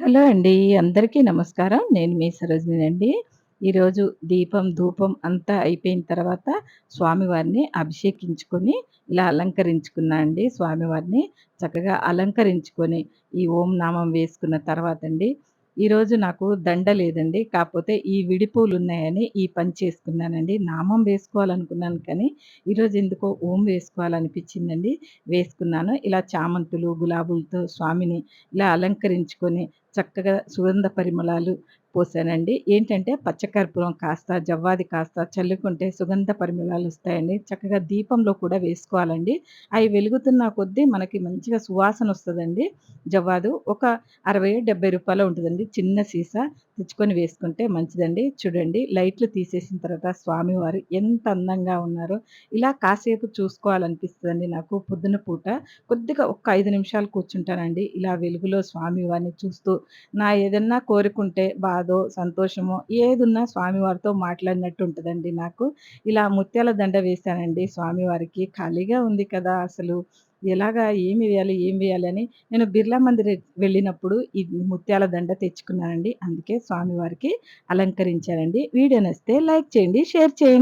Hello అండి. అందరికీ నమస్కారం. నేను మీ సరోజినండి. ఈరోజు దీపం, ధూపం అంతా అయిపోయిన తర్వాత స్వామివారిని అభిషేకించుకొని ఇలా అలంకరించుకున్నా అండి స్వామివారిని. చక్కగా అలంకరించుకొని ఈ ఓం నామం వేసుకున్న తర్వాత అండి ఈరోజు నాకు దండ లేదండి. కాకపోతే ఈ విడిపూలు ఉన్నాయని ఈ పని చేసుకున్నానండి. నామం వేసుకోవాలనుకున్నాను కానీ, ఈరోజు ఎందుకో ఓం వేసుకోవాలనిపించిందండి. వేసుకున్నాను. ఇలా చామంతులు, గులాబులతో స్వామిని ఇలా అలంకరించుకొని చక్కగా సుగంధ పరిమళాలు పోసానండి. ఏంటంటే పచ్చకర్పూరం కాస్త, జవ్వాది కాస్త చల్లుకుంటే సుగంధ పరిమళాలు వస్తాయండి చక్కగా దీపంలో కూడా వేసుకోవాలండి. అవి వెలుగుతున్న కొద్దీ మనకి మంచిగా సువాసన వస్తుందండి జవ్వాదు ఒక అరవై డెబ్బై రూపాయలు ఉంటుందండి చిన్న సీసా తెచ్చుకొని వేసుకుంటే మంచిదండి. చూడండి లైట్లు తీసేసిన తర్వాత స్వామివారు ఎంత అందంగా ఉన్నారో, ఇలా కాసేపు చూసుకోవాలనిపిస్తుందండి నాకు పొద్దున పూట. కొద్దిగా ఒక్క ఐదు నిమిషాలు కూర్చుంటానండి. ఇలా వెలుగులో స్వామివారిని చూస్తూ, నా ఏదన్నా కోరుకుంటే బాధో, సంతోషమో ఏదున్నా స్వామివారితో మాట్లాడినట్టు ఉంటుందండి నాకు. ఇలా ముత్యాల దండ వేశానండి స్వామివారికి. ఖాళీగా ఉంది కదా! అసలు ఎలాగా ఏమి వేయాలి, ఏం వేయాలి అని నేను బిర్లా మందిర్ వెళ్ళినప్పుడు ఈ ముత్యాల దండ తెచ్చుకున్నానండి. అందుకే స్వామివారికి అలంకరించానండి. వీడియో నస్తే లైక్ చేయండి, షేర్ చేయండి.